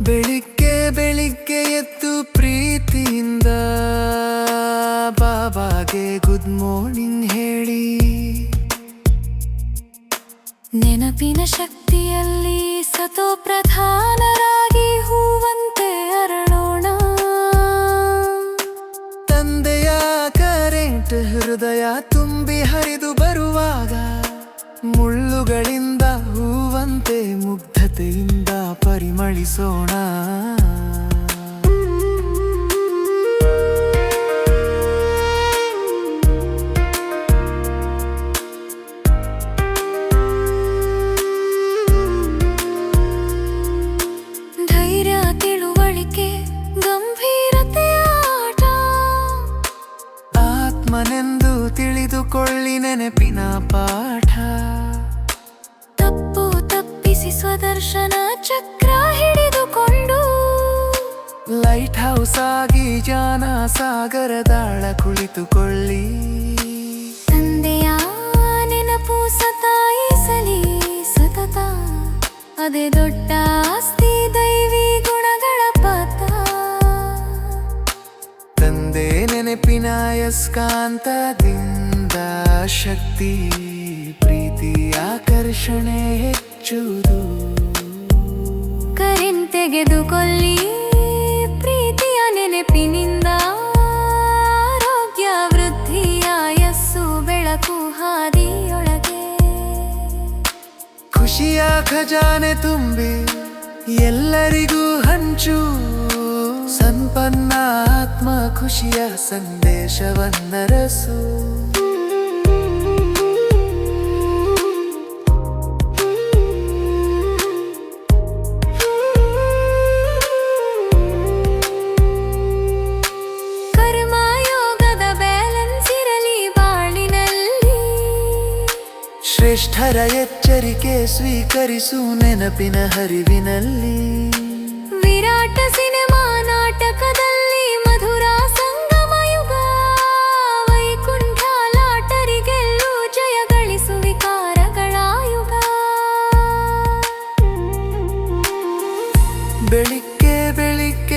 ಬೆಳಿಗ್ಗೆ ಬೆಳಿಗ್ಗೆ ಎದ್ದು ಪ್ರೀತಿಯಿಂದ ಬಾಬಾಗೆ ಗುಡ್ ಮಾರ್ನಿಂಗ್ ಹೇಳಿ. ನೆನಪಿನ ಶಕ್ತಿಯಲ್ಲಿ ಸತೋ ಪ್ರಧಾನರಾಗಿ ಹೂವಂತೆ ಅರಳೋಣ. ತಂದೆಯ ಕರೆಂಟ್ ಹೃದಯ ತುಂಬಿ ಹರಿದು ಬರುವಾಗ ಮುಳ್ಳುಗಳಿಂದ ಹೂವಂತೆ ಮುಗ್ಧತೆಯಿಂದ ಪರಿಮಳಿಸೋಣ. ಧೈರ್ಯ ತಿಳುವಳಿಕೆ ಗಂಭೀರತೆ ಆಟ. ಆತ್ಮನೆಂದು ತಿಳಿದುಕೊಳ್ಳಿ ನೆನಪಿನ ಪಾಠ. ಸ್ವದರ್ಶನ ಚಕ್ರ ಹಿಡಿದುಕೊಂಡು. ಲೈಟ್ ಹೌಸ್ ಆಗಿ ಜಾನ ಸಾಗರದಾಳ ಕುಳಿತುಕೊಳ್ಳಿ. ತಂದೆಯ ನೆನಪು ಸತಾಯಿಸಲಿ. ಸತತ ಅದೇ ದೊಡ್ಡ ಆಸ್ತಿ ದೈವಿ ಗುಣಗಳ ಪಾತ ತಂದೆ ನೆನಪಿನ ಯಸ್ಕಾಂತದಿಂದ ಶಕ್ತಿ ಪ್ರೀತಿ ಆಕರ್ಷಣೆ ಹೆಚ್ಚುವುದು ಕರೆನ್ ತೆಗೆದುಕೊಳ್ಳಿ ಪ್ರೀತಿಯ ನೆನಪಿನಿಂದ. ಆರೋಗ್ಯ ವೃದ್ಧಿಯ ಯಸ್ಸು ಬೆಳಕು ಹಾದಿಯೊಳಗೆ. ಖುಷಿಯ ಖಜಾನೆ ತುಂಬಿ ಎಲ್ಲರಿಗೂ ಹಂಚು. ಸಂಪನ್ನ ಆತ್ಮ ಖುಷಿಯ ಸಂದೇಶವನ್ನರಸು ಶ್ರೇಷ್ಠರ ಎಚ್ಚರಿಕೆ ಸ್ವೀಕರಿಸು ನೆನಪಿನ ಹರಿವಿನಲ್ಲಿ. ವಿರಾಟ ಸಿನಿಮಾ ನಾಟಕದಲ್ಲಿ ಮಧುರ ಸಂಗಮ ಯುಗ. ವೈಕುಂಠ ಲಾಟರಿ ಗೆಲ್ಲು ಜಯ ಗಳಿಸು ವಿಕಾರಗಳ ಯುಗ. ಬೆಳಿಗ್ಗೆ ಬೆಳಿಗ್ಗೆ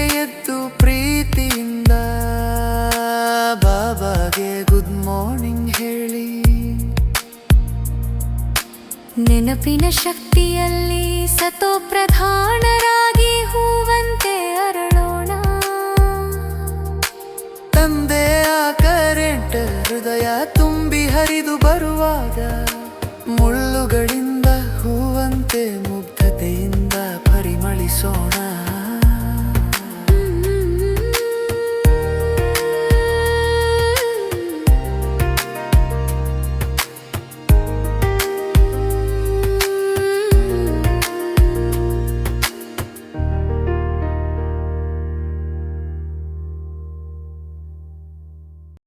ನೆನಪಿನ ಶಕ್ತಿಯಲ್ಲಿ ಸತೋ ಪ್ರಧಾನರಾಗಿ ಹೂವಂತೆ ಅರಳೋಣ. ತಂದೆ, ಆ ಕರೆಂಟ್ ಹೃದಯ ತುಂಬಿ ಹರಿದು ಬರುವಾಗ ಮುಳ್ಳುಗಳಿಂದ ಹೂವಂತೆ ಮುಗ್ಧತೆಯಿಂದ ಪರಿಮಳಿಸೋಣ.